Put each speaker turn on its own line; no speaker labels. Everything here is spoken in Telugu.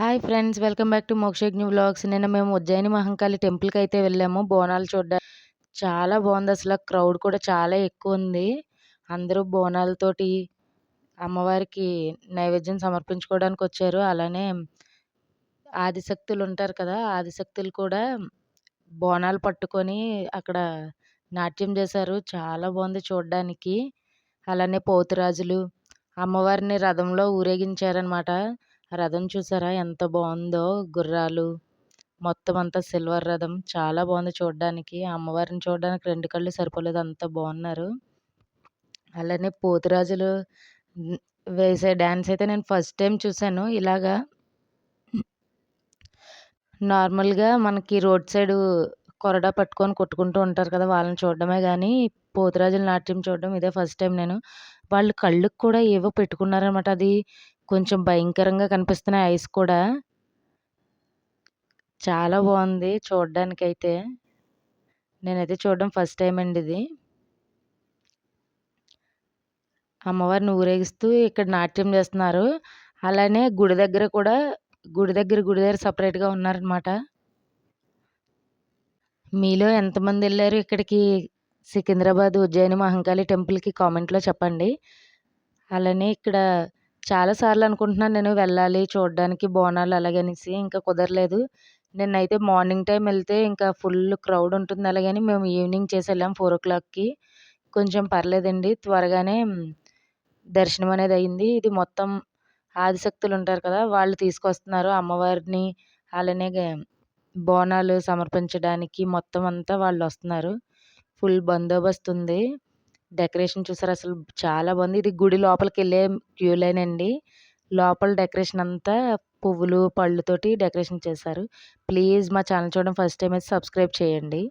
Hi friends welcome back to Mokshagna vlogs. నిన్న మేము ఉజ్జయిని మహంకాళి టెంపుల్కి అయితే వెళ్ళాము. బోనాలు చూడ్డానికి చాలా బాగుంది అసలు. క్రౌడ్ కూడా చాలా ఎక్కువ ఉంది. అందరూ బోనాలతోటి అమ్మవారికి నైవేద్యం సమర్పించుకోవడానికి వచ్చారు. అలానే ఆదిశక్తులు ఉంటారు కదా ఆదిశక్తులు కూడా బోనాలు పట్టుకొని అక్కడ నాట్యం చేశారు. చాలా బాగుంది చూడడానికి. అలానే పోతురాజులు అమ్మవారిని రథంలో ఊరేగించారనమాట రథం చూసారా? ఎంత బాగుందో గుర్రాలు. మొత్తం అంతా సిల్వర్ రథం. చాలా బాగుంది చూడడానికి. అమ్మవారిని చూడడానికి రెండు కళ్ళు సరిపోలేదు. అంత బాగున్నారు. అలానే పోతురాజులు వేసే డ్యాన్స్ అయితే నేను ఫస్ట్ టైం చూశాను. ఇలాగా నార్మల్గా మనకి రోడ్ సైడ్ కొరడా పట్టుకొని కొట్టుకుంటూ ఉంటారు కదా వాళ్ళని చూడడమే కానీ పోతురాజుల నాట్యం చూడడం ఇదే ఫస్ట్ టైం నేను. వాళ్ళు కళ్ళుకు కూడా ఏవో పెట్టుకున్నారనమాట అది కొంచెం భయంకరంగా కనిపిస్తున్నాయి ఐస్ కూడా. చాలా బాగుంది చూడడానికైతే. నేనైతే చూడడం ఫస్ట్ టైం అండి ఇది. అమ్మవారిని ఊరేగిస్తూ ఇక్కడ నాట్యం చేస్తున్నారు. అలానే గుడి దగ్గర కూడా గుడి దగ్గర గుడి దగ్గర సపరేట్గా ఉన్నారనమాట మీలో ఎంతమంది వెళ్ళారు ఇక్కడికి? సికింద్రాబాద్ ఉజ్జయిని మహంకాళి టెంపుల్కి కామెంట్లో చెప్పండి. అలానే ఇక్కడ చాలాసార్లు అనుకుంటున్నాను నేను వెళ్ళాలి చూడడానికి బోనాలు అలాగనేసి ఇంకా కుదరలేదు. నిన్నైతే మార్నింగ్ టైం వెళ్తే ఇంకా ఫుల్ క్రౌడ్ ఉంటుంది అలాగని మేము ఈవినింగ్ చేసి వెళ్ళాం ఫోర్ ఓ క్లాక్కి. కొంచెం పర్లేదండి త్వరగానే దర్శనం అనేది అయింది. ఇది మొత్తం ఆదిశక్తులు ఉంటారు కదా వాళ్ళు తీసుకొస్తున్నారు అమ్మవారిని అలానే బోనాలు సమర్పించడానికి మొత్తం అంతా వాళ్ళు వస్తున్నారు. ఫుల్ బందోబస్తు ఉంది. డెకరేషన్ చూసారు అసలు చాలా బాగుంది. ఇది గుడి లోపలికి వెళ్ళే క్యూ లైన్ అండి లోపల డెకరేషన్ అంతా పువ్వులు పళ్ళుతోటి డెకరేషన్ చేశారు. ప్లీజ్ మా ఛానల్ చూడడం ఫస్ట్ టైం అయితే సబ్స్క్రైబ్ చేయండి.